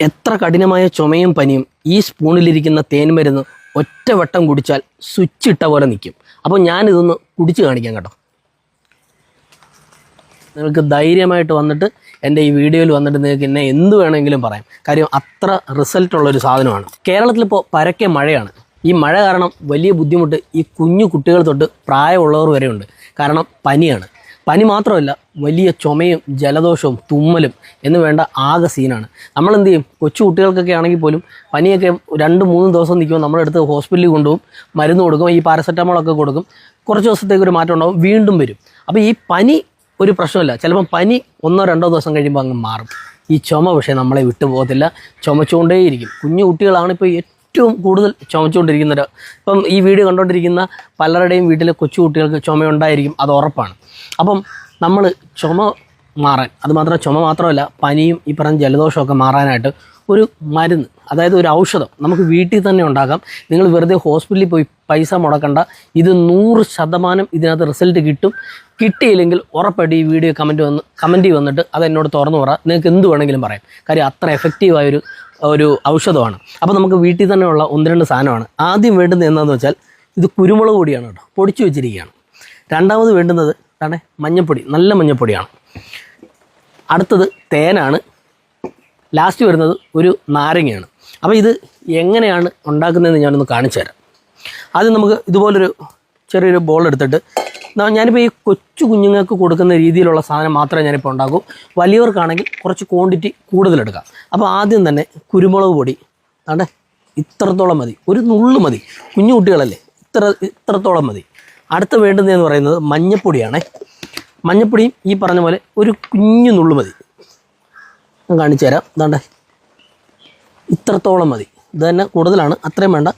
എത്ര കഠിനമായ ചുമയും പനിയും ഈ സ്പൂണിലിരിക്കുന്ന തേൻ മരുന്ന് ഒറ്റ വട്ടം കുടിച്ചാൽ സ്വിച്ച് ഇട്ട പോലെ നിൽക്കും. അപ്പോൾ ഞാനിതൊന്ന് കുടിച്ച് കാണിക്കാം കേട്ടോ. നിങ്ങൾക്ക് ധൈര്യമായിട്ട് വന്നിട്ട് എന്റെ ഈ വീഡിയോയിൽ വന്നിട്ട് നിങ്ങൾക്ക് എന്നെ എന്ത് വേണമെങ്കിലും പറയാം. കാര്യം അത്ര റിസൾട്ട് ഉള്ളൊരു സാധനമാണ്. കേരളത്തിലിപ്പോൾ പരക്കെ മഴയാണ്. ഈ മഴ കാരണം വലിയ ബുദ്ധിമുട്ട് ഈ കുഞ്ഞു കുട്ടികൾ തൊട്ട് പ്രായമുള്ളവർ വരെയുണ്ട്. കാരണം പനിയാണ്. പനി മാത്രമല്ല വലിയ ചുമയും ജലദോഷവും തുമ്മലും എന്ന് വേണ്ട ആകെ സീനാണ് നമ്മൾ എന്ത് ചെയ്യും? കൊച്ചു കുട്ടികൾക്കൊക്കെ ആണെങ്കിൽ പോലും പനിയൊക്കെ രണ്ട് മൂന്ന് ദിവസം നിൽക്കുമ്പോൾ നമ്മളെടുത്ത് ഹോസ്പിറ്റലിൽ കൊണ്ടുപോകും മരുന്ന് കൊടുക്കും ഈ പാരസെറ്റമോളൊക്കെ കൊടുക്കും. കുറച്ച് ദിവസത്തേക്ക് ഒരു മാറ്റം ഉണ്ടാവും വീണ്ടും വരും. അപ്പോൾ ഈ പനി ഒരു പ്രശ്നമില്ല. ചിലപ്പം പനി ഒന്നോ രണ്ടോ ദിവസം കഴിയുമ്പോൾ അങ്ങ് മാറും. ഈ ചുമ പക്ഷേ നമ്മളെ വിട്ടുപോകത്തില്ല. ചുമച്ചുകൊണ്ടേയിരിക്കും. കുഞ്ഞു കുട്ടികളാണ് ഇപ്പോൾ ഏറ്റവും കൂടുതൽ ചുമച്ചുകൊണ്ടിരിക്കുന്നത് ഇപ്പം ഈ വീഡിയോ കണ്ടുകൊണ്ടിരിക്കുന്ന പലരുടെയും വീട്ടിലെ കൊച്ചുകുട്ടികൾക്ക് ചുമയുണ്ടായിരിക്കും അത് ഉറപ്പാണ്. അപ്പം നമ്മൾ ചുമ മാറാൻ അതുമാത്രം ചുമ മാത്രമല്ല പനിയും ഈ പറഞ്ഞ ജലദോഷമൊക്കെ മാറാനായിട്ട് ഒരു മരുന്ന് അതായത് ഒരു ഔഷധം നമുക്ക് വീട്ടിൽ തന്നെ ഉണ്ടാക്കാം. നിങ്ങൾ വെറുതെ ഹോസ്പിറ്റലിൽ പോയി പൈസ മുടക്കണ്ട ഇത് നൂറ് ശതമാനം ഇതിനകത്ത് റിസൾട്ട് കിട്ടും. കിട്ടിയില്ലെങ്കിൽ ഉറപ്പായിട്ട് ഈ വീഡിയോ കമന്റ് വന്ന് കമന്റ് വന്നിട്ട് അത് എന്നോട് തുറന്നു പറ. നിങ്ങൾക്ക് എന്ത് വേണമെങ്കിലും പറയാം. കാര്യം അത്ര എഫക്റ്റീവായൊരു ഒരു ഔഷധമാണ്. അപ്പോൾ നമുക്ക് വീട്ടിൽ തന്നെയുള്ള ഒന്ന് രണ്ട് സാധനമാണ്. ആദ്യം വേണ്ടുന്നത് എന്താണെന്ന് വെച്ചാൽ ഇത് കുരുമുളക് പൊടിയാണ് കേട്ടോ. പൊടിച്ചു വെച്ചിരിക്കുകയാണ്. രണ്ടാമത് വേണ്ടുന്നത് അതാണ് മഞ്ഞപ്പൊടി. നല്ല മഞ്ഞപ്പൊടിയാണ്. അടുത്തത് തേനാണ്. ലാസ്റ്റ് വരുന്നത് ഒരു നാരങ്ങയാണ്. അപ്പോൾ ഇത് എങ്ങനെയാണ് ഉണ്ടാക്കുന്നതെന്ന് ഞാനൊന്ന് കാണിച്ചു തരാം ആദ്യം നമുക്ക് ഇതുപോലൊരു ചെറിയൊരു ബോൾ എടുത്തിട്ട് ഞാനിപ്പോൾ ഈ കൊച്ചു കുഞ്ഞുങ്ങൾക്ക് കൊടുക്കുന്ന രീതിയിലുള്ള സാധനം മാത്രമേ ഞാനിപ്പോൾ ഉണ്ടാക്കൂ. വലിയവർക്കാണെങ്കിൽ കുറച്ച് ക്വാണ്ടിറ്റി കൂടുതലെടുക്കാം. അപ്പോൾ ആദ്യം തന്നെ കുരുമുളക് പൊടി. അതെ ഇത്രത്തോളം മതി. ഒരു നുള്ളു മതി. കുഞ്ഞു കുട്ടികളല്ലേ? ഇത്ര ഇത്രത്തോളം മതി. അടുത്ത വേണ്ടുന്നതെന്ന് പറയുന്നത് മഞ്ഞപ്പൊടിയാണേ. മഞ്ഞപ്പൊടിയും ഈ പറഞ്ഞ പോലെ ഒരു കുഞ്ഞു നുള്ളു മതി. ഞാൻ കാണിച്ചു തരാം. അതാണ്ടേ ഇത്രത്തോളം മതി. ഇത് തന്നെ കൂടുതലാണ്. അത്രയും വേണ്ട.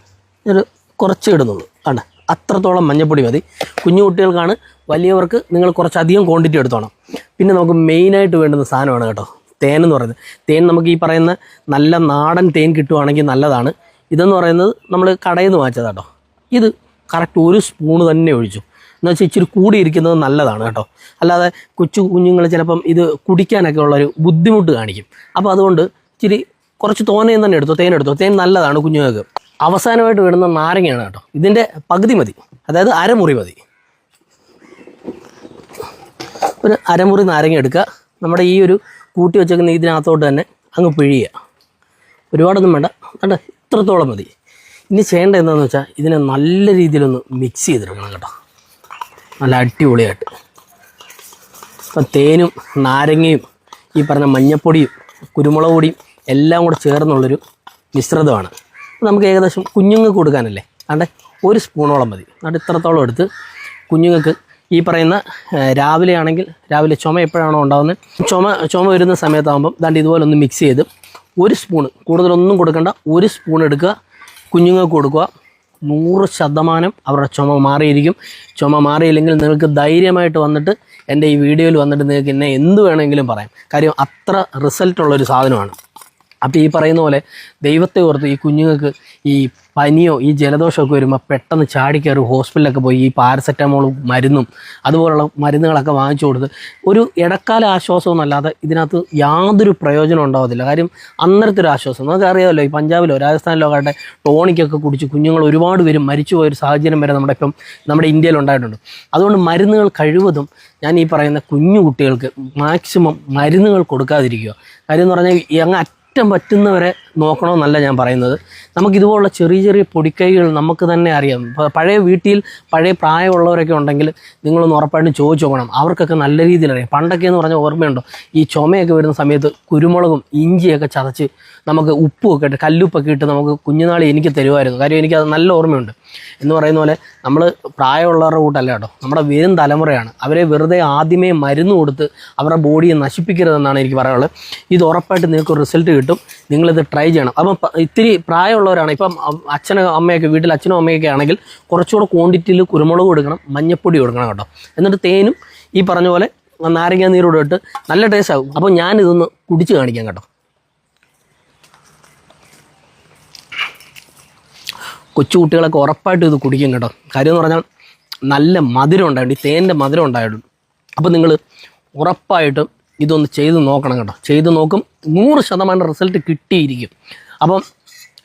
ഒരു കുറച്ച് ഇടുന്നുള്ളൂ. ആണ് അത്രത്തോളം മഞ്ഞപ്പൊടി മതി. കുഞ്ഞു കുട്ടികൾക്കാണ് വലിയവർക്ക് നിങ്ങൾ കുറച്ചധികം ക്വാണ്ടിറ്റി എടുത്തോണം. പിന്നെ നമുക്ക് മെയിനായിട്ട് വേണ്ടുന്ന സാധനമാണ് കേട്ടോ തേൻ എന്ന് പറയുന്നത്. തേൻ നമുക്ക് ഈ പറയുന്ന നല്ല നാടൻ തേൻ കിട്ടുവാണെങ്കിൽ നല്ലതാണ്. ഇതെന്ന് പറയുന്നത് നമ്മൾ കടയിൽ നിന്ന് വാങ്ങിച്ചത് കേട്ടോ. ഇത് കറക്റ്റ് ഒരു സ്പൂണ് തന്നെ ഒഴിച്ചു. എന്ന് വെച്ചാൽ ഇച്ചിരി കൂടിയിരിക്കുന്നത് നല്ലതാണ് കേട്ടോ. അല്ലാതെ കൊച്ചു കുഞ്ഞുങ്ങൾ ചിലപ്പം ഇത് കുടിക്കാനൊക്കെ ഉള്ളൊരു ബുദ്ധിമുട്ട് കാണിക്കും. അപ്പോൾ അതുകൊണ്ട് ഇച്ചിരി കുറച്ച് തോനയും തന്നെ എടുത്തോ തേൻ എടുത്തോ. തേൻ നല്ലതാണ് കുഞ്ഞുങ്ങൾക്ക്. അവസാനമായിട്ട് വിടുന്ന നാരങ്ങയാണ് കേട്ടോ. ഇതിന്റെ പകുതി മതി. അതായത് അരമുറി മതി. ഒരു അരമുറി നാരങ്ങ എടുക്കുക. നമ്മുടെ ഈ ഒരു കൂട്ടി വെച്ചേക്കുന്ന ഇതിനകത്തോട്ട് തന്നെ അങ്ങ് പിഴിയുക. ഒരുപാടൊന്നും വേണ്ട. വേണ്ട ഇത്രത്തോളം മതി. ഇനി ചെയ്യേണ്ട എന്താണെന്ന് വെച്ചാൽ ഇതിനെ നല്ല രീതിയിലൊന്ന് മിക്സ് ചെയ്തെടുക്കണം കേട്ടോ. നല്ല അടിപൊളിയായിട്ട്. അപ്പം തേനും നാരങ്ങയും ഈ പറഞ്ഞ മഞ്ഞപ്പൊടിയും കുരുമുളക് പൊടിയും എല്ലാം കൂടെ ചേർന്നുള്ളൊരു മിശ്രിതമാണ്. നമുക്ക് ഏകദേശം കുഞ്ഞുങ്ങൾക്ക് കൊടുക്കാനല്ലേ? അതുകൊണ്ട് ഒരു സ്പൂണോളം മതി. എന്നിട്ട് ഇത്രത്തോളം എടുത്ത് കുഞ്ഞുങ്ങൾക്ക് ഈ പറയുന്ന രാവിലെ ആണെങ്കിൽ രാവിലെ ചുമ എപ്പോഴാണോ ഉണ്ടാകുന്നത് ചുമ ചുമ വരുന്ന സമയത്താകുമ്പം ദാണ്ട് ഇതുപോലെ ഒന്ന് മിക്സ് ചെയ്ത് ഒരു സ്പൂണ് കൂടുതലൊന്നും കൊടുക്കേണ്ട ഒരു സ്പൂൺ എടുക്കുക കുഞ്ഞുങ്ങൾക്ക് കൊടുക്കുക. നൂറ് ശതമാനം അവരുടെ ചുമ മാറിയിരിക്കും. ചുമ മാറിയില്ലെങ്കിൽ നിങ്ങൾക്ക് ധൈര്യമായിട്ട് വന്നിട്ട് എന്റെ ഈ വീഡിയോയിൽ വന്നിട്ട് നിങ്ങൾക്ക് എന്നെ എന്ത് വേണമെങ്കിലും പറയാം. കാര്യം അത്ര റിസൾട്ടുള്ളൊരു സാധനമാണ്. അപ്പോൾ ഈ പറയുന്ന പോലെ ദൈവത്തെ ഓർത്ത് ഈ കുഞ്ഞുങ്ങൾക്ക് ഈ പനിയോ ഈ ജലദോഷമൊക്കെ വരുമ്പോൾ പെട്ടെന്ന് ചാടിക്കയറി ഹോസ്പിറ്റലിലൊക്കെ പോയി ഈ പാരസെറ്റമോളും മരുന്നും അതുപോലുള്ള മരുന്നുകളൊക്കെ വാങ്ങിച്ചു കൊടുത്ത് ഒരു ഇടക്കാല ആശ്വാസമൊന്നുമല്ലാതെ ഇതിനകത്ത് യാതൊരു പ്രയോജനം ഉണ്ടാവത്തില്ല. കാര്യം അന്നേരത്തെ ഒരു ആശ്വാസം. നമുക്ക് അറിയാമല്ലോ ഈ പഞ്ചാബിലോ രാജസ്ഥാനിലോ ആകട്ടെ ടോണിക്കൊക്കെ കുടിച്ച് കുഞ്ഞുങ്ങൾ ഒരുപാട് പേരും മരിച്ചു പോയൊരു സാഹചര്യം വരെ നമ്മുടെ ഇപ്പം നമ്മുടെ ഇന്ത്യയിൽ ഉണ്ടായിട്ടുണ്ട്. അതുകൊണ്ട് മരുന്നുകൾ കഴിവതും ഞാൻ ഈ പറയുന്ന കുഞ്ഞു കുട്ടികൾക്ക് മാക്സിമം മരുന്നുകൾ കൊടുക്കാതിരിക്കുക. കാര്യം എന്ന് പറഞ്ഞാൽ അങ്ങ് അറ്റം പറ്റുന്നവരെ നോക്കണമെന്നല്ല ഞാൻ പറയുന്നത്. നമുക്കിതുപോലുള്ള ചെറിയ ചെറിയ പൊടിക്കൈകൾ നമുക്ക് തന്നെ അറിയാം. പഴയ വീട്ടിൽ പഴയ പ്രായമുള്ളവരൊക്കെ ഉണ്ടെങ്കിൽ നിങ്ങളൊന്ന് ഉറപ്പായിട്ടും ചോദിച്ചു നോക്കണം. അവർക്കൊക്കെ നല്ല രീതിയിൽ അറിയാം. പണ്ടൊക്കെ എന്ന് പറഞ്ഞാൽ ഓർമ്മയുണ്ടോ? ഈ ചുമയൊക്കെ വരുന്ന സമയത്ത് കുരുമുളകും ഇഞ്ചിയൊക്കെ ചതച്ച് നമുക്ക് ഉപ്പുമൊക്കെ ഇട്ട് കല്ലുപ്പൊക്കെ ഇട്ട് നമുക്ക് കുഞ്ഞുനാളി എനിക്ക് തരുമായിരുന്നു. കാര്യം എനിക്കത് നല്ല ഓർമ്മയുണ്ട്. എന്ന് പറയുന്ന പോലെ നമ്മൾ പ്രായമുള്ളവരുടെ കൂട്ടല്ല കേട്ടോ. നമ്മുടെ വരും തലമുറയാണ്. അവരെ വെറുതെ ആദ്യമേ മരുന്ന് കൊടുത്ത് അവരുടെ ബോഡിയെ നശിപ്പിക്കരുതെന്നാണ് എനിക്ക് പറയാനുള്ളത്. ഇത് ഉറപ്പായിട്ട് നിങ്ങൾക്ക് റിസൾട്ട് കിട്ടും. നിങ്ങളിത് ട്രൈ ചെയ്യണം. അപ്പം ഇത്തിരി പ്രായമുള്ളവരാണ്. ഇപ്പം അച്ഛനും അമ്മയൊക്കെ വീട്ടിൽ അച്ഛനും അമ്മയൊക്കെ ആണെങ്കിൽ കുറച്ചുകൂടെ ക്വാണ്ടിറ്റിയിൽ കുരുമുളക് കൊടുക്കണം മഞ്ഞപ്പൊടി കൊടുക്കണം കേട്ടോ. എന്നിട്ട് തേനും ഈ പറഞ്ഞ പോലെ നാരങ്ങ നീരോട് ഇട്ട് നല്ല ടേസ്റ്റ് ആകും. അപ്പോൾ ഞാനിതൊന്ന് കുടിച്ച് കാണിക്കാം കേട്ടോ. കൊച്ചു കുട്ടികളൊക്കെ ഉറപ്പായിട്ടും ഇത് കുടിക്കും കേട്ടോ. കാര്യം എന്ന് പറഞ്ഞാൽ നല്ല മധുരം ഉണ്ടായിട്ടുണ്ട്. ഈ തേന്റെ മധുരം ഉണ്ടായിട്ടുണ്ട്. അപ്പോൾ നിങ്ങൾ ഉറപ്പായിട്ടും ഇതൊന്ന് ചെയ്ത് നോക്കണം കേട്ടോ. ചെയ്ത് നോക്കും. നൂറ് ശതമാനം റിസൾട്ട് കിട്ടിയിരിക്കും. അപ്പം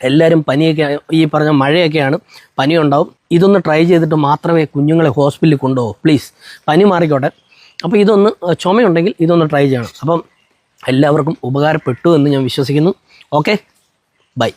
എല്ലാവരും പനിയൊക്കെ ഈ പറഞ്ഞ മഴയൊക്കെയാണ് പനി ഉണ്ടാവും ഇതൊന്ന് ട്രൈ ചെയ്തിട്ട് മാത്രമേ കുഞ്ഞുങ്ങളെ ഹോസ്പിറ്റലിൽ കൊണ്ടുപോകൂ. പ്ലീസ് പനി മാറിക്കോട്ടെ. അപ്പോൾ ഇതൊന്ന് ചുമയുണ്ടെങ്കിൽ ഇതൊന്ന് ട്രൈ ചെയ്യണം. അപ്പം എല്ലാവർക്കും ഉപകാരപ്പെട്ടു എന്ന് ഞാൻ വിശ്വസിക്കുന്നു. Okay bye